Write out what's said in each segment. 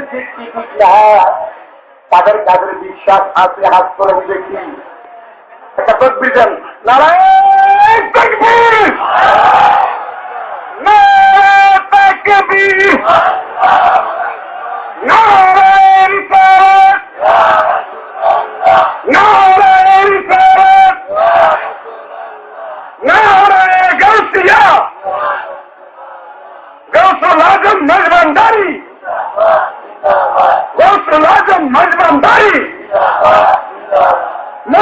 বলেন তাদের তাদের বিশ্বাস আছে হাত করে দেখি। একটা তদ্বির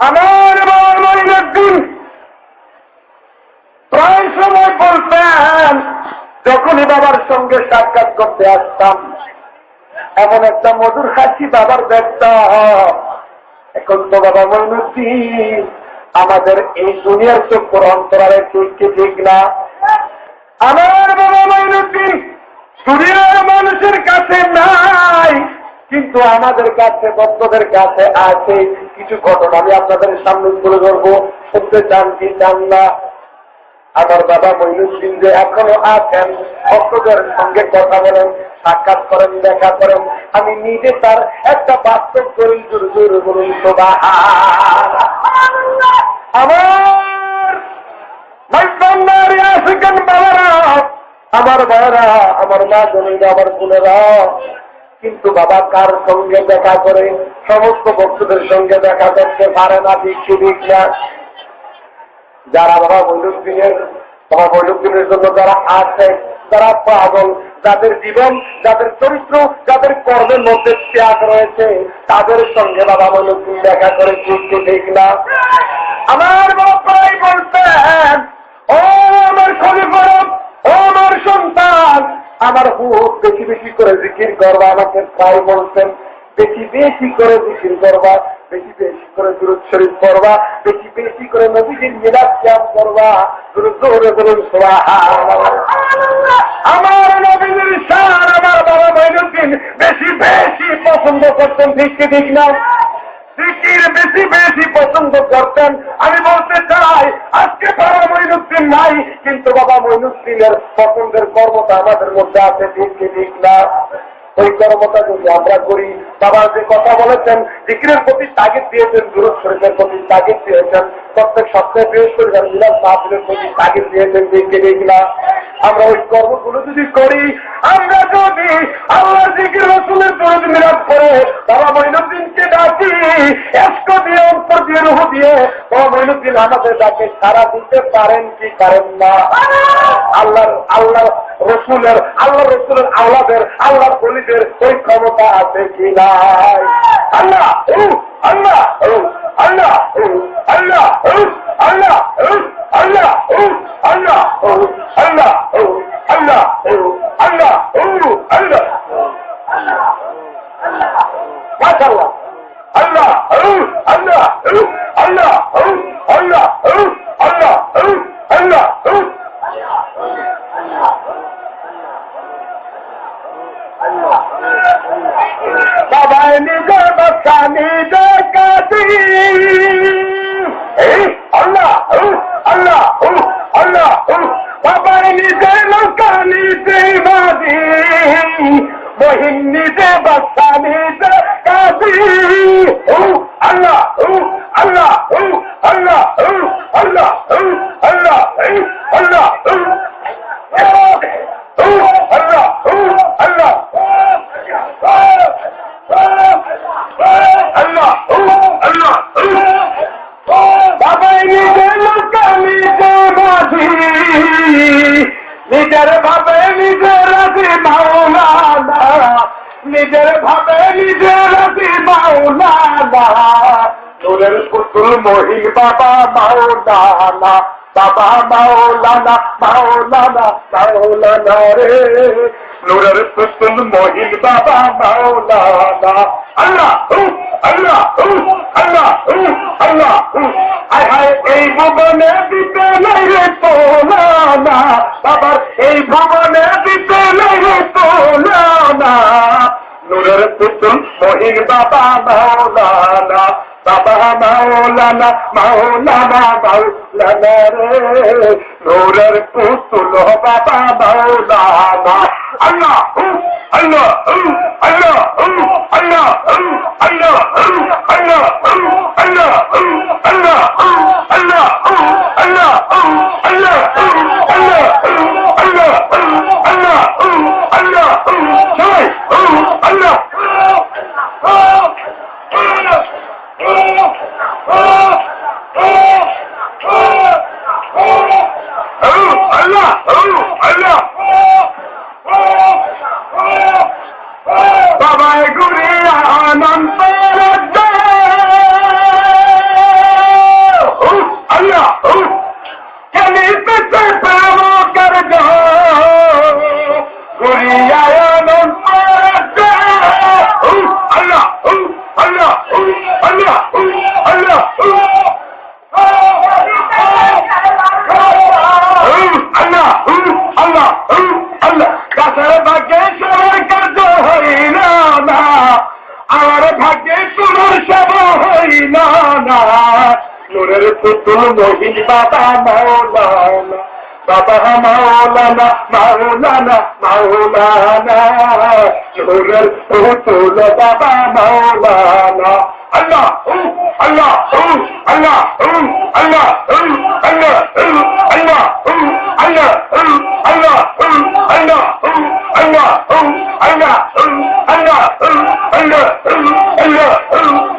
আমার বাবা মহিনুদ্দিন প্রায় সময় বলতেন, যখনই বাবার সঙ্গে সাক্ষাৎ করতে আসতাম, এমন একটা মধুর হাসি বাবার দেখতাম এখন তো বাবা মহিনুদ্দিন আমাদের এই দুনিয়ার চক্কর অন্তরালে ঠিক কি ঠিক না? আমার বাবা মহিনুদ্দিন দুনিয়ার মানুষের কিন্তু আমাদের কাছে, ভক্তদের কাছে আছে কিছু ঘটনা। আমি আপনাদের সামনে তুলে ধরবো। শুনতে চান কি চান না? আমার বাবা মহিনুদ্দিন যে এখনও আছেন, ভক্তদের সঙ্গে কথা বলেন, সাক্ষাৎ করেন, দেখা করেন। আমি নিজে তার একটা বাস্তব করি জোর জোর বলুন বাবারা, আমার ভাইরা আমার মা জমিরা আমার বোনেরা কিন্তু বাবা কার সঙ্গে দেখা করে? সমস্ত ভক্তদের সঙ্গে দেখা করতে পারে না ঠিক না যারা বাবা বৈলুদ্দিনের বাবা বৈলুদ্দিনের জন্য যারা আছে যারা পাগল। যাদের জীবন, যাদের চরিত্র, যাদের কর্মের মধ্যে ত্যাগ রয়েছে, তাদের সঙ্গে বাবা বৈলুদ্দিন দেখা করে ঠিক ঠিক না। আমার বাবা বলতেন বেশি বেশি করে জিকির করবা, আমাকে তাই বলছেন, বেশি বেশি করে জিকির করবা, বেশি বেশি করে দূরত শরীফ করবা বেশি বেশি করে নদীকে মিলাদ ক্যাম করবা দূর জোরে বলুন আমার নবীদের সার আমার বাবা মহিনুদ্দিন বেশি বেশি পছন্দ করতেন, ঠিক ঠিক না? জিকির বেশি বেশি পছন্দ করতেন। আমি বলতে চাই, আজকে বাবা মহিনুদ্দিন নাই, কিন্তু বাবা মহিনুদ্দিনের পছন্দের কর্মটা আমাদের মধ্যে আছে ঠিক ঠিক না। ওই কর্মটা যদি আমরা করি, বাবা যে কথা বলেছেন, জিকিরের প্রতি তাগিদ দিয়েছেন দূরত শরীফের প্রতি তাগিদ দিয়েছেন, প্রত্যেক সপ্তাহে বৃহস্পতিবার মিলাদ মাহফিলের প্রতি তাগিদ দিয়েছেন দেখে দেখলা আমরা ওই কর্মগুলো যদি করি, আমরা যদি আল্লাহ জিকির রসুলের দরদ মিলাদ করে, বাবা মঈনুদ্দিনকে ডাকি, এস্ক দিয়ে, অন্তর দিয়ে, রুহ দিয়ে, বাবা মঈনুদ্দিন আমাদের ডাকে, সারা দিতে পারেন কি পারেন না? আল্লাহর আল্লাহ রসুলের আল্লাহ রসুলের আওলাদের আল্লাহ পলিদের ওই ক্ষমতা আছে কি নাই? আল্লাহ আল্লাহ আল্লাহ আল্লাহ আল্লাহ আল্লাহ আল্লাহ সবাই নিজের বাচ্চা নিজে কাটি আল্লাহ আল্লাহ আল্লাহ সবাই নিজের লোকা নিজে বাজি। বহিন নিজে বাচ্চা নিজের ভাবে নিজের রাজি মাওলানা। নিজের ভাবে নিজের রাজি মাওলানা। তোরের পুতুল মহি বাবা মাওলানা বাবা মাওলানা মাওলানা মাওলানা রে। নুরের পুতুল মহিন বাবা মাওলানা। আল্লাহ আল্লাহ আল্লাহ আল্লাহ। হায় হায়, এই ভুবনে দিতে নাই রে তোলানা বাবার, এই ভুবনে দিতে নাই রে তোলানা নুরের পুতুল মহিন বাবা মাওলানা। বাবা মাওলানা মাওলানা মাওলানা রে। নুরের পুতুল বাবা মাওলানা আল্লাহ আল্লাহ আল্লাহ আল্লাহ আল্লাহ আল্লাহ আল্লাহ আল্লাহ আল্লাহ আল্লাহ আল্লাহ আল্লাহ আল্লাহ আল্লাহ আল্লাহ হু, সবাই হু, আল্লাহ It's the and নুরের পুতুল মহিন বাবা মাওলানা বাবা মাওলানা মাওলানা মাওলানা নুরের পুতুল বাবা মাওলানা আল্লাহ আল্লাহ আল্লাহ আল্লাহ আল্লাহ আল্লাহ আল্লাহ আল্লাহ আল্লাহ আল্লাহ আল্লাহ আল্লাহ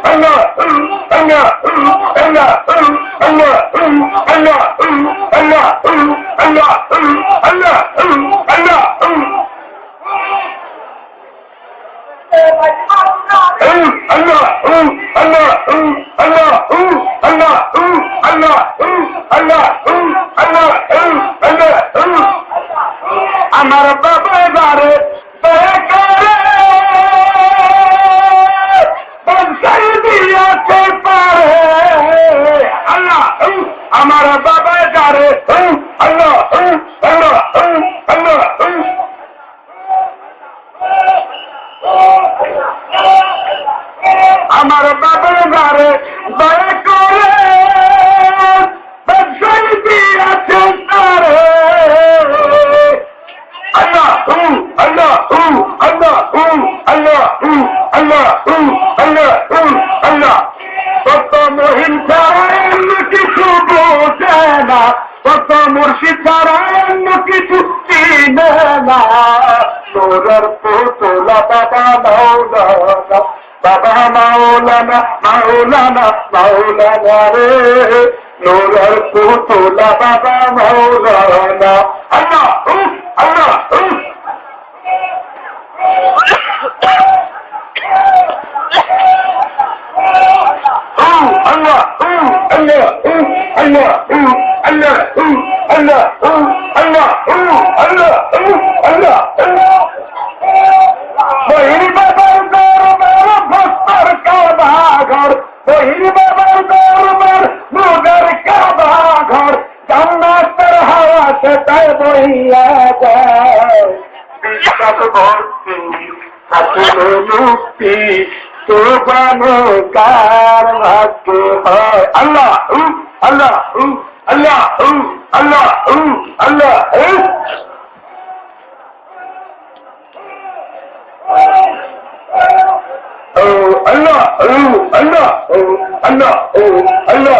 আল্লাহ আমার বাপ আমার বাবার ঘরে দয়া করে তারে কিছু বোঝে না, কত মুর্শিদ ছাড়া কিছু চিনে না। তোরার পুতলা বাবা বাবা মাওলানা মাওলানা মাওলানা রে। নোরার পুতলা বাবা মাওলানা। আল্লাহ আল্লাহ হু। হু, আল্লাহ হু, আল্লাহ হু, আল্লাহ হু, বইয়া যায় বিশ্বাস ভক্তি আসলে মুক্তি কার ভাগ্য হয় আল্লাহ হু, আল্লাহ হু, আল্লাহ হু, আল্লাহ হু, আল্লাহ